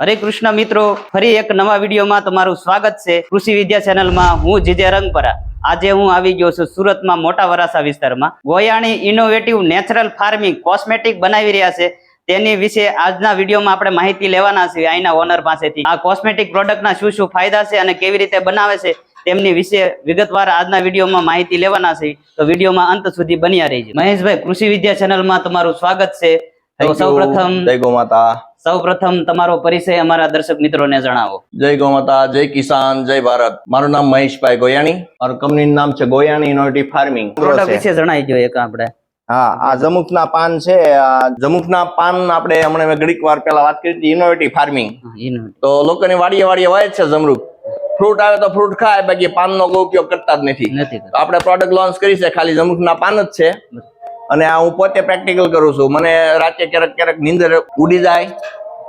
હરે કૃષ્ણ મિત્રો ફરી એક નવા વિડીયોમાં તમારું સ્વાગત છે કૃષિ વિદ્યા ચેનલમાં. હું જીજે રંગપરા. આજે હું આવી ગયો છું સુરતમાં મોટા વરાસા વિસ્તારમાં. Goyani innovative natural farming cosmetic બનાવી રહ્યા છે. તેની વિશે આજના વિડીયોમાં આપણે માહિતી લેવાના છે અહીંના ઓનર પાસેથી. આ કોસ્મેટિક પ્રોડક્ટના શું શું ફાયદા છે અને કેવી રીતે બનાવે છે તેમની વિશે વિગતવાર આજના વિડીયોમાં માહિતી લેવાના છે તો વિડીયોમાં અંત સુધી બન્યા રહીજો. મહેશભાઈ કૃષિ વિદ્યા ચેનલમાં તમારું સ્વાગત છે. સૌ પ્રથમ જય ગૌ માતા સૌ પ્રથમ તમારો પરિચય અમારા દર્શક મિત્રોને જણાવો. જય ગૌમાતા જય કિસાન જય ભારત. મારું નામ મહેશભાઈ ગોયાણી. મારું કંપનીનું નામ છે ગોયાણી ઇનોવેટિવ ફાર્મિંગ. પ્રોડક્ટ વિશે જણાવી દો એક આપણે. હા આ જમુકના પાન છે. આ જમુકના પાન આપણે હમણાં મેં ઘડીક વાર પહેલા વાત કરી હતી ઇનોવેટિવ ફાર્મિંગ. તો લોકોની વાડીએ વાડીએ વાય છે જમરૂક. ફ્રૂટ આવે તો ફ્રૂટ ખાય બાકી પાનનો કોઈ ઉપયોગ કરતા જ નથી. આપણે પ્રોડક્ટ લોન્ચ કરી છે ખાલી ના પાન જ છે. અને આ હું પોતે પ્રેક્ટિકલ કરું છું. મને રાતે ક્યારેક ક્યારેક નીંદર ઉડી જાય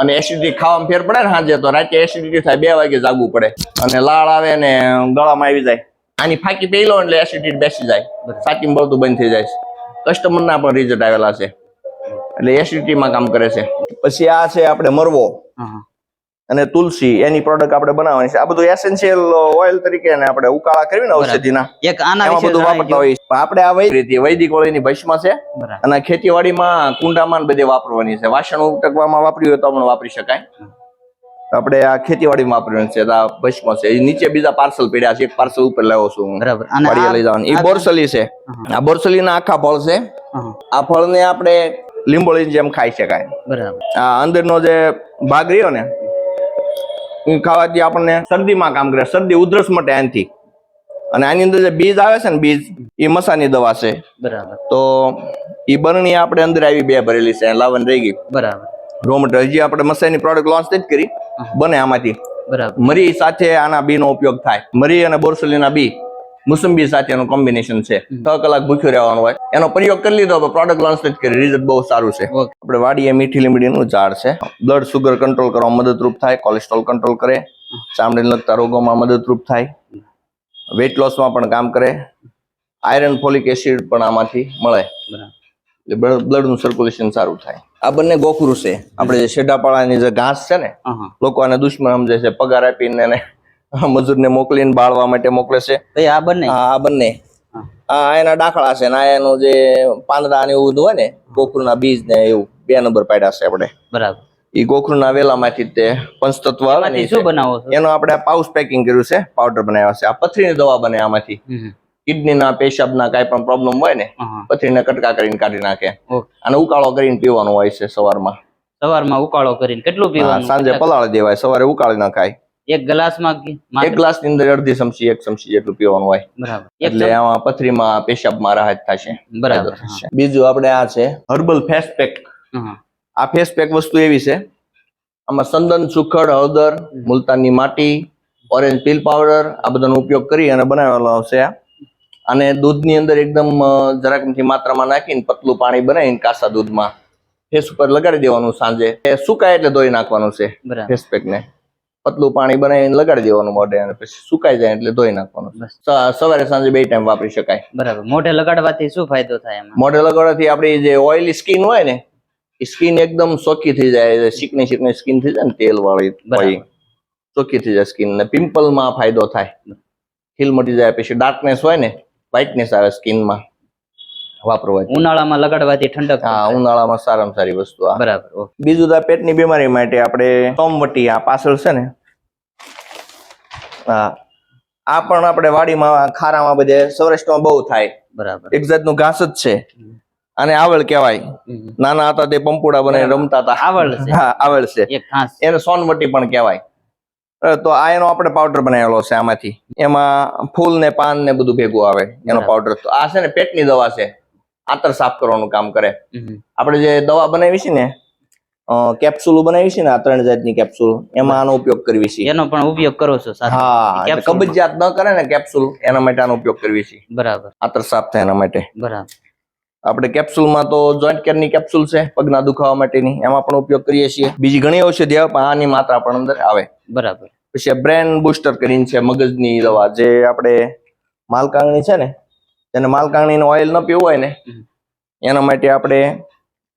અને એસિડિટી ખાવામાં ફેર પડે ને સાંજે તો રાતે એસિડિટી થાય બે વાગે જાગવું પડે. અને લાળ આવે ને ગળામાં આવી જાય. આની ફાકી પી લો એટલે એસિડિટી બેસી જાય. સાચી બળતું બંધ થઈ જાય છે. કસ્ટમરના પણ રિઝલ્ટ આવેલા છે. એટલે એસિડિટીમાં કામ કરે છે. પછી આ છે આપણે મરવો. અને તુલસી એની પ્રોડક્ટ આપણે બનાવવાની છે. આ બધું એસેન્શિયલ ઓઇલ તરીકે આપણે ઉકાળા કરીને. ઔષધિના એક આના વિશે બધું વાપરતા હોય આપણે આ વૈદિક વૈદિક ઓળીની ભસ્મ છે અને ખેતીવાડીમાં કુંડામાં બધે વાપરવાની છે. વાસણ ઉટકવામાં વાપરી હોય તો પણ વાપરી શકાય. આપણે આ ખેતીવાડીમાં વાપરવાની છે. આ ભસ્મ છે. એ નીચે બીજા પાર્સલ પડ્યા છે. એક પાર્સલ ઉપર લાવો છું બરાબર. વાડીએ લઈ જવાનું. એ બોરસલી છે. આ બોરસલીના આખા ફળ છે. આ ફળને આપણે લીંબોળીની જેમ ખાઈ શકાય. બરાબર. આ અંદરનો જે ભાગ રહ્યો ને ખાવાથી આપણને. શરદીમાં કામ કરે. શરદી ઉધરસ માટે આનાથી. અને આની અંદર જે બીજ આવે છે ને બીજ એ મસાની દવા છે. બરાબર. તો એ બરણી આપણે અંદર આવી બે ભરેલી છે. લાવન રહી ગઈ. બરાબર. રો મટીરિયલ હજી આપણે મસાઈની પ્રોડક્ટ લોન્ચ નથી કરી. બને આમાંથી. બરાબર. મરી સાથે આના બીનો ઉપયોગ થાય. મરી અને બોરસલીના બી. મુસંબી સાથેનું કોમ્બિનેશન છે. છ કલાક ભૂખ્યું રહેવાનું હોય. એનો પ્રયોગ કરી લીધો પ્રોડક્ટ લોન્ચ જ કરી. રિઝલ્ટ બહુ સારું છે. આપણે વાડીએ મીઠી લીમડીનું ઝાડ છે. બ્લડ સુગર કંટ્રોલ કરવામાં મદદરૂપ થાય કોલેસ્ટ્રોલ કંટ્રોલ કરે. ચામડીને લગતા રોગોમાં મદદરૂપ થાય. વેટ લોસમાં પણ કામ કરે. આયરન ફોલિક એસિડ પણ આમાંથી મળે. એટલે બ્લડનું સર્ક્યુલેશન સારું થાય. આ બંને ગોખરું છે. આપણે જે શેઢાપાળાની જે ઘાસ છે ને. લોકો આને દુશ્મન સમજે છે. પગાર આપીને એને મજૂરને મોકલીને બાળવા માટે મોકલે છે. આ બંને? આ આ બંને. આ એના દાખલા છે ને આ એનું જે પાંદડા ને એવું હોય ને ગોખરુના બીજ ને એવું બે નંબર પાડ્યા છે આપણે. બરાબર. ઈ ગોખરુના વેલામાંથી તે પંચતત્વ આવે શું બનાવો એનો આપણે પાઉચ પેકિંગ કર્યું છે પાવડર બનાવ્યા છે. આ પથરીની દવા બને આમાંથી. કિડનીના પેશાબના કાંઈ પણ પ્રોબ્લેમ હોય ને. પથરીને કટકા કરીને કાઢી નાખે. અને ઉકાળો કરીને પીવાનું હોય છે સવારમાં. સવારમાં ઉકાળો કરીને કેટલું પીવાનું? સાંજે પલાળી દેવાય સવારે ઉકાળી નખાય એક ગ્લાસમાં એક? ગ્લાસની અંદર અડધી ચમચી એક ચમચી જેટલું પીવાનું હોય. બરાબર. એટલે આમાં પથરીમાં પેશાબમાં રાહત થશે. બરાબર બીજું આપણે આ છે હર્બલ ફેસ પેક. આ ફેસ પેક વસ્તુ એવી છે આમાં સંદન સુખડ હળદર મુલતાની માટી ઓરેન્જ પીલ પાવડર આ બધાનો ઉપયોગ કરી અને બનાવેલો આવશે આ. અને દૂધની અંદર એકદમ અ, જરાક માત્રામાં નાખીને પતલું પાણી બનાવીને કાસા દૂધમાં ફેસ ઉપર લગાડી દેવાનું સાંજે. એ સુકાય એટલે ધોઈ નાખવાનું છે ફેસ પેક ને પતલું પાણી બનાવીને લગાડી દેવાનું મોઢે અને પછી સુકાઈ જાય એટલે ધોઈ નાખવાનું. સવારે સાંજે બે ટાઈમ વાપરી શકાય. બરાબર. મોઢે લગાડવાથી શું ફાયદો થાય એમાં? મોઢે લગાડવાથી આપણી જે ઓઇલી સ્કિન હોય ને એ સ્કિન એકદમ સોકી થઈ જાય ચીકણી ચીકણી સ્કિન થઈ જાય ને તેલ વાળી સોકી થઈ જાય સ્કિન ને. પિમ્પલમાં ફાયદો થાય. ખીલ મટી જાય પછી ડાર્કનેસ હોય ને વ્હાઇટનેસ આવે સ્કિનમાં. વાપરવાથી ઉનાળામાં લગાડવાથી ઠંડક હા ઉનાળામાં સારામાં સારી વસ્તુ આ. બરાબર બીજું તો પેટની બીમારી માટે આપણે સોમવટી આ પાછળ છે ને હા આ પણ આપણે વાડીમાં ખારામાં બધે સૌરાષ્ટ્રમાં બહુ થાય. બરાબર. એક જાતનું ઘાસ જ છે. અને આવળ કહેવાય. નાના હતા તે પંપુડા બને રમતા હતા. આવળ. હા આવળ છે. એને સોનવટી પણ કહેવાય. તો આ એનો આપણે પાવડર બનાવેલો છે આમાંથી. એમાં ફૂલ ને પાન ને બધું ભેગું આવે. એનો પાવડર. તો આ છે ને પેટની દવા છે. આંતર સાફ કરવાનું કામ કરે. આપણે જે દવા બનાવી છે ને કેપ્સ્યુલ બનાવી છે ને આ ત્રણ જાતની કેપ્સ્યુલ એમાં આનો ઉપયોગ કરવી છે. એનો પણ ઉપયોગ કરો છો હા. કબજિયાત ન કરે ને કેપ્સ્યુલ એના માટે આનો ઉપયોગ કરવી છે. બરાબર. આંતર સાફ થાય એના માટે. બરાબર. આપણે કેપ્સ્યુલમાં તો જોઈન્ટ કેરની કેપ્સ્યુલ છે પગના દુખાવા માટેની એમાં પણ ઉપયોગ કરીએ છીએ. બીજી ઘણી ઔષધિ આવે પણ આની માત્રા પણ અંદર આવે. બરાબર. પછી બ્રેન બુસ્ટર કરીને છે મગજની દવા જે આપણે માલકાંગણી છે ને તેને માલકાંગણીનું ઓઇલ ન પીવું હોય ને એના માટે આપણે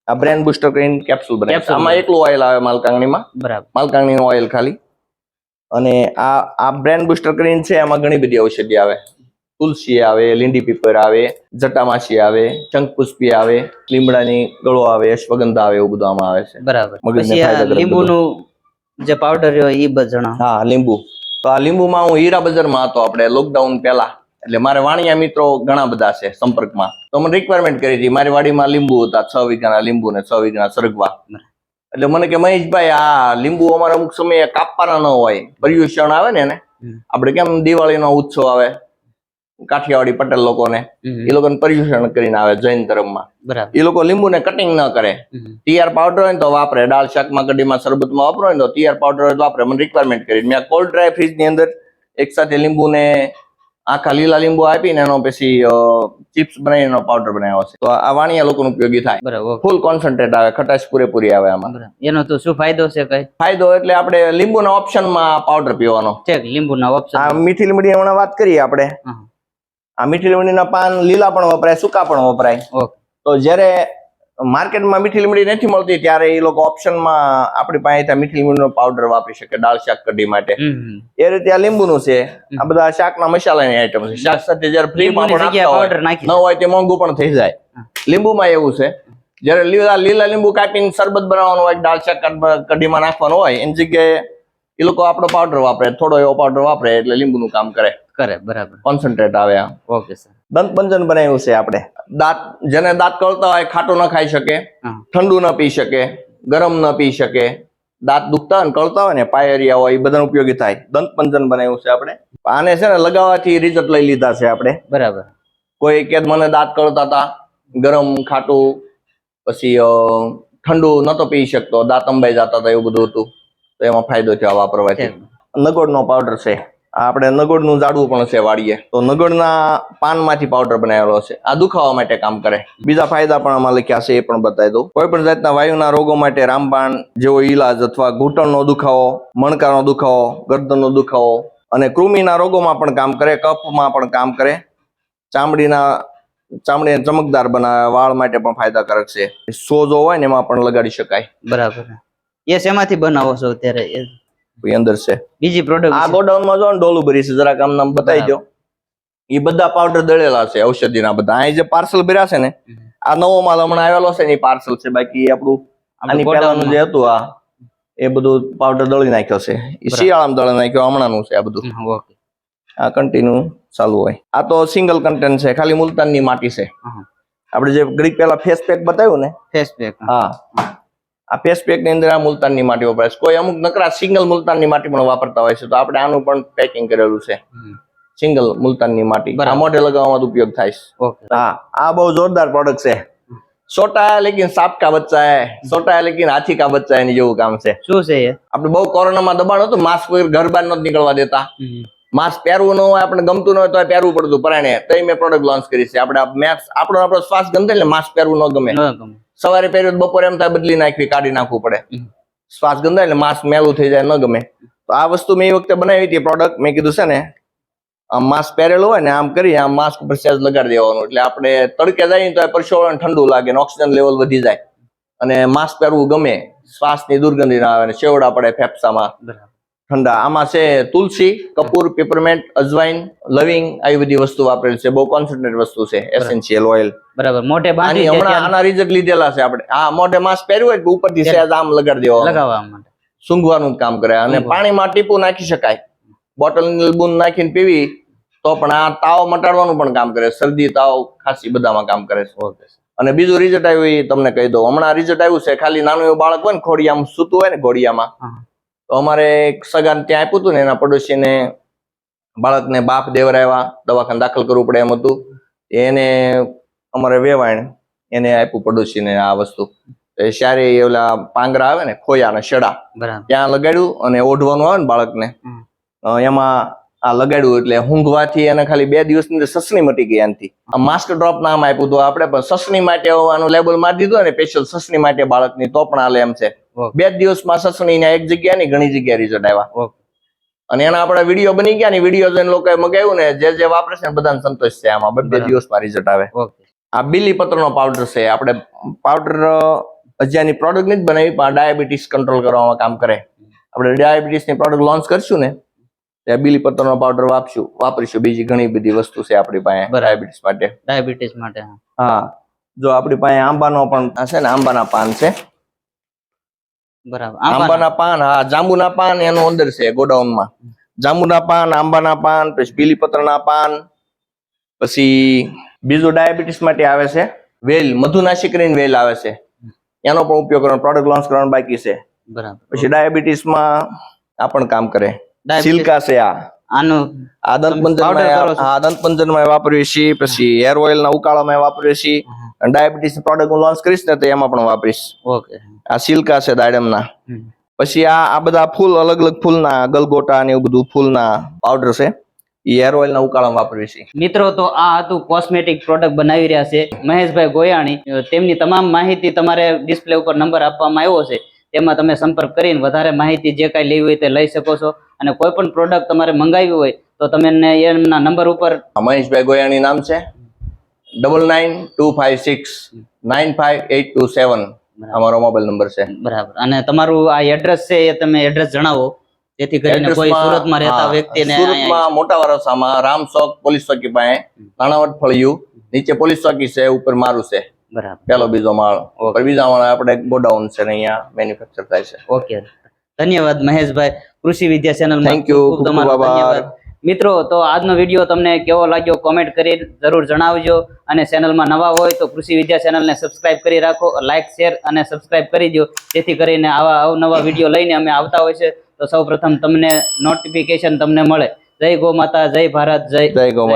આ બ્રેન બુસ્ટર કરીને કેપ્સ્યુલ બનાવે છે Capsule આમાં એકલું ઓઇલ આવે માલકાંગણીમાં બરાબર. માલકાંગણીનું ઓઇલ ખાલી. અને આ આ બ્રેન બુસ્ટર કરીને છે એમાં ઘણી બધી ઔષધિ આવે. તુલસી આવે લીંડી પીપર આવે જટામાસી આવે શંખપુષ્પી આવે લીમડાની ગળો આવે અશ્વગંધા આવે એવું બધું આમાં આવે છે. બરાબર. લીંબુનું જે પાવડર હોય એ બધા હા લીંબુ. તો આ લીંબુમાં હું હીરા બજારમાં હતો આપણે લોકડાઉન પહેલા. એટલે મારે વાણિયા મિત્રો ઘણા બધા છે સંપર્કમાં. તો મને રિક્વાયરમેન્ટ કરી હતી મારી વાડીમાં લીંબુ હતા છ વીઘાના લીંબુ ને છ વીઘાના સરગવા. એટલે મને કે મહેશભાઈ આ લીંબુ અમારે અમુક સમયે કાપવાના ન હોય પર્યુષણ આવે ને એને. આપણે કેમ દિવાળીનો ઉત્સવ આવે? કાઠિયાવાડી પટેલ લોકોને. એ લોકોને પર્યુષણ કરીને આવે જૈન ધર્મમાં. એ લોકો લીંબુને કટિંગ ન કરે. ટીઆર પાવડર હોય તો વાપરે. દાળ શાકમાં કઢીમાં શરબતમાં વાપરો હોય ને તો ટીઆર પાવડર હોય તો વાપરે. મને રિક્વાયરમેન્ટ કરી. મેં કોલ્ડ ડ્રાય ફ્રીજની અંદર એક સાથે લીંબુને આખા લીલા લીંબુ આપીને એનો પછી ચિપ્સ બનાવીને એનો પાવડર બનાવ્યો છે. તો આ વાણિયા લોકોનો ઉપયોગી થાય. બરાબર ફૂલ કોન્સન્ટ્રેટ આવે ખટાશ પૂરેપૂરી આવે આમાં. એનો તો શું ફાયદો છે કઈ? ફાયદો એટલે આપણે લીંબુના ઓપ્શનમાં પાવડર પીવાનો. છે લીંબુના આ ઓપ્શન મીઠી લીમડી હમણાં વાત કરીએ આપણે. આ મીઠી લીમડીના પાન લીલા પણ વપરાય સૂકા પણ વપરાય. તો જ્યારે માર્કેટમાં મીઠી લીમડી નથી મળતી ત્યારે એ લોકો ઓપ્શનમાં આપણી પાસે મીઠી લીમડીનો પાવડર વાપરી શકે દાળ શાક કઢી માટે. એ રીતે આ લીંબુનું છે. આ બધા શાકના મસાલાની આઈટમ છે. શાક સાથે જયારે હોય ન હોય તે મોંઘું પણ થઈ જાય. લીંબુમાં એવું છે જ્યારે લીલા લીલા લીંબુ કાપીને શરબત બનાવવાનું હોય દાળ શાક કઢ- કઢીમાં નાખવાનું હોય એની જગ્યાએ એ લોકો આપણો પાવડર વાપરે થોડો એવો પાવડર વાપરે એટલે લીંબુનું કામ કરે. કરે બરાબર. કોન્સન્ટ્રેટ આવે ઓકે સર. દંત પંજન બનાવ્યું છે આપણે. દાંત જેને દાંત કળતા હોય ખાટું ન ખાઈ શકે ઠંડુ ન પી શકે ગરમ ન પી શકે. દાંત દુખતા હોય ને કળતા હોય ને પાયરિયા હોય એ બધાનો ઉપયોગી થાય. દંત પંજન બનાવ્યું છે આપણે. આને છે ને લગાવવાથી રિઝલ્ટ લઈ લીધા છે આપણે. બરાબર. કોઈ કે મને દાંત કળતા હતા ગરમ ખાટું પછી ઠંડુ નતો પી શકતો દાંત અંબાઈ જતા હતા એવું બધું હતું. તો એમાં ફાયદો થયો વાપરવાથી. નગોડનો પાવડર છે. આપણે નગોડનું ઝાડવું પણ છે વાડીએ તો નગોડના પાનમાંથી પાવડર બનાવેલો છે. આ દુખાવા માટે કામ કરે. બીજા ફાયદા પણ આમાં લખ્યા છે, એ પણ બતાવી દઉં. કોઈ પણ જાતના વાયુના રોગો માટે રામબાણ જેવો ઈલાજ અથવા ઘૂંટણનો દુખાવો, મણકાનો દુખાવો, ગરદનનો દુખાવો અને કૃમિના રોગોમાં પણ કામ કરે, કફમાં પણ કામ કરે. ચામડીના, ચામડીને ચમકદાર બનાવે, વાળ માટે પણ ફાયદાકારક છે. સોજો હોય ને એમાં પણ લગાડી શકાય. બરાબર. એ શેમાંથી બનાવો છો અત્યારે? એ અંદર છે. બીજી પ્રોડક્ટ આ ગોડાઉનમાં જો ને ડોલું ભરી છે જરાક આમ નામ બતાવી દો એ બધા પાવડર દળેલા છે ઔષધિના બધા. અહીં જે પાર્સલ ભર્યા છે ને આ નવો માલ હમણાં આવેલો છે ને એ પાર્સલ છે. બાકી આપણું આની પહેલાનું જે હતું આ એ બધું પાવડર દળી નાખ્યો છે. એ શિયાળામાં દળી નાખ્યો હમણાંનું છે આ બધું. આ કન્ટિન્યુ ચાલુ હોય. આ તો સિંગલ કન્ટેન્ટ છે ખાલી મુલતાનની માટી છે. આપણે જે ગ્રીક પહેલા ફેસ પેક બતાવ્યું ને? ફેસ પેક હા. આ પેક અંદર આ મુલતાનની માટી વપરાય છે. કોઈ અમુક નકરા સિંગલ મુલતાનની માટી પણ વાપરતા હોય છે. તો આપણે આનું પણ પેકિંગ કરેલું છે. સિંગલ મુલતાનની માટી. આ મોઢે લગાવવામાં ઉપયોગ થાય છે. હા આ બહુ જોરદાર પ્રોડક્ટ છે. છોટા હે લેકિન સાપ કા બચ્ચા હે છોટા હે લેકિન હાથી કા બચ્ચા એની જેવું કામ છે. શું છે આપણે બહુ કોરોનામાં દબાણ હતું માસ્ક ઘર બહાર નથી નીકળવા દેતા. માસ્ક પહેરવું ન હોય આપણે ગમતું ન હોય તો પહેરવું પડતું. પરાણે તો મેં પ્રોડક્ટ લોન્ચ કરી છે. આપણે મેક્સ આપણો આપણો શ્વાસ ગમે એટલે માસ્ક પહેરવું ન ગમે. સવારે પહેર્યું બપોરે એમ થાય બદલી નાખવી કાઢી નાખવું પડે. શ્વાસ ગંધાય એટલે માસ્ક મેલું થઈ જાય ન ગમે. તો આ વસ્તુ મેં એ વખતે બનાવી હતી પ્રોડક્ટ મેં કીધું છે ને આમ માસ્ક પહેરેલું હોય ને આમ કરી આમ માસ્ક ઉપર સેજ લગાડી દેવાનું. એટલે આપણે તડકે જાય ને તો પરસેવો ઠંડુ લાગે ને ઓક્સિજન લેવલ વધી જાય. અને માસ્ક પહેરવું ગમે. શ્વાસની દુર્ગંધી ના આવે ને છેવડા પડે ફેફસામાં. ઠંડા. આમાં છે તુલસી કપૂર પેપરમેન્ટ અજવાઇન લવિંગ આવી બધી વસ્તુ વાપરેલી છે. બહુ કોન્સન્ટ્રેટ વસ્તુ છે. એસેન્શિયલ ઓઇલ બરાબર. મોઢે બાંધી હમણાં આના રિઝલ્ટ લીધેલા છે આપણે. આ મોઢે માસ્ક પહેર્યું હોય ઉપરથી સહેજ આમ લગાડી દેવા લગાવવા માટે. સૂંઘવાનું કામ કરે. અને પાણીમાં ટીપું નાખી શકાય. બોટલ બૂંદ નાખીને પીવી તો પણ આ તાવ મટાડવાનું પણ કામ કરે. શરદી તાવ ખાંસી બધામાં કામ કરે છે. અને બીજું રિઝલ્ટ આવ્યું એ તમને કહી દઉં. હમણાં રિઝલ્ટ આવ્યું છે. ખાલી નાનું એવું બાળક હોય ને ખોડિયામાં સૂતું હોય ને ઘોડિયામાં. તો અમારે એક સગાને ત્યાં આપ્યું હતું ને એના પડોશીને બાળકને બાપ દેવરાવ્યા દવાખાને દાખલ કરવું પડે એમ હતું. એને અમારે વેવાણ એને આપ્યું પડોશીને આ વસ્તુ. સારી ઓલા પાંગરા આવે ને ખોયા ને શેડા ત્યાં લગાડ્યું અને ઓઢવાનું આવે ને બાળકને. એમાં આ લગાડ્યું એટલે ઊંઘવાથી એને ખાલી બે દિવસની અંદર સસની મટી ગઈ એનાથી. આ માસ્ક ડ્રોપ નામ આપ્યું હતું આપણે પણ સસની માટે આનું લેબલ મારી દીધું ને સ્પેશિયલ સસની માટે બાળકની તો પણ આલે એમ છે. બે દિવસમાં સસની એક જગ્યા ની ઘણી જગ્યા રિઝલ્ટ આવ્યા. અને એના આપણા વીડિયો બની ગયા ને વીડિયો જોઈને લોકોએ મગાવ્યું ને જે જે વાપરે છે બધાને સંતોષ છે આમાં. બે દિવસમાં રિઝલ્ટ આવે. આ બીલી પત્રનો પાવડર છે. આપણે પાવડર હજી આની પ્રોડક્ટ નથી બનાવી પણ ડાયાબિટીસ કંટ્રોલ કરવામાં કામ કરે. આપણે ડાયાબિટીસની પ્રોડક્ટ લોન્ચ કરશું ને ત્યાં બીલીપત્રનો પાવડર વાપશું વાપરીશું. બીજી ઘણી બધી વસ્તુ છે આપણી પાસે ડાયાબિટીસ માટે. ડાયાબિટીસ માટે. હા. જો આપણી પાસે આંબાનો પણ છે ને આંબાના પાન છે. બરાબર આંબાના. પાન હા જાંબુના પાન એનો અંદર છે ગોડાઉનમાં. જાંબુના પાન આંબાના પાન પછી બીલીપત્રના પાન પછી બીજું ડાયાબિટીસ માટે આવે છે વેલ મધુનાશી કરીને વેલ આવે છે. એનો પણ ઉપયોગ કરવાનો પ્રોડક્ટ લોન્ચ કરવાનો બાકી છે. બરાબર. પછી ડાયાબિટીસમાં આ પણ કામ કરે. સિલ્કા છે આ. આનો આ powder કરો છો? હા વાપરીએ છીએ પછી હેર ઓઇલ ના ઉકાળામાં વાપરીએ છીએ. અને ડાયાબિટીસ પ્રોડક્ટ હું લોન્ચ કરીશ ને તો એમાં પણ વાપરીશ. ઓકે આ સિલ્કા છે દાડમના. પછી આ આ બધા ફૂલ અલગ અલગ ફૂલના ગલગોટા ને એવું બધું ફૂલના પાવડર છે. હેર ઓઇલ ના ઉકાળામાં વાપરીએ છીએ. મિત્રો તો આ હતું કોસ્મેટિક પ્રોડક્ટ બનાવી રહ્યા છે મહેશભાઈ ગોયાણી. તેમની તમામ માહિતી તમારે ડિસ્પ્લે ઉપર નંબર આપવામાં આવ્યો છે. તેમાં તમે સંપર્ક કરીને વધારે માહિતી જે કાંઈ લેવી હોય તે લઈ શકો છો. અને કોઈ પણ પ્રોડક્ટ તમારે મંગાવી હોય તો તમે એમના નંબર ઉપર મહેશભાઈ ગોયાણી નામ છે. Double nine two five six nine five eight two seven અમારો મોબાઈલ નંબર છે. બરાબર. અને તમારું આ એડ્રેસ છે એ તમે એડ્રેસ જણાવો જેથી કરીને કોઈ સુરતમાં રહેતા વ્યક્તિને સુરતમાં મોટા વરસામાં રામ ચોક પોલીસ ચોકી પાસે નાણાવટ ફળિયું નીચે પોલીસ ચોકી છે ઉપર મારું છે. બરાબર. પેલો બીજો માળ. બીજા માળ આપણે ગોડાઉન છે ને અહીંયા મેન્યુફેક્ચર થાય છે. ઓકે. ધન્યવાદ મહેશભાઈ. કૃષિ વિદ્યા ચેનલ થેન્ક યુ ખૂબ આભાર. મિત્રો, તો આજનો વીડિયો તમને કેવો લાગ્યો કોમેન્ટ કરી જરૂર જણાવજો. અને ચેનલમાં નવા હોય તો કૃષિ વિદ્યા ચેનલને સબસ્ક્રાઇબ કરી રાખો લાઇક શેર અને સબસ્ક્રાઇબ કરી દો. જેથી કરીને આવા અવનવા વીડિયો લઈને અમે આવતા હોય છે. તો સૌ તમને નોટિફિકેશન તમને મળે. જય ગો માતા, જય ભારત, જય જય ગો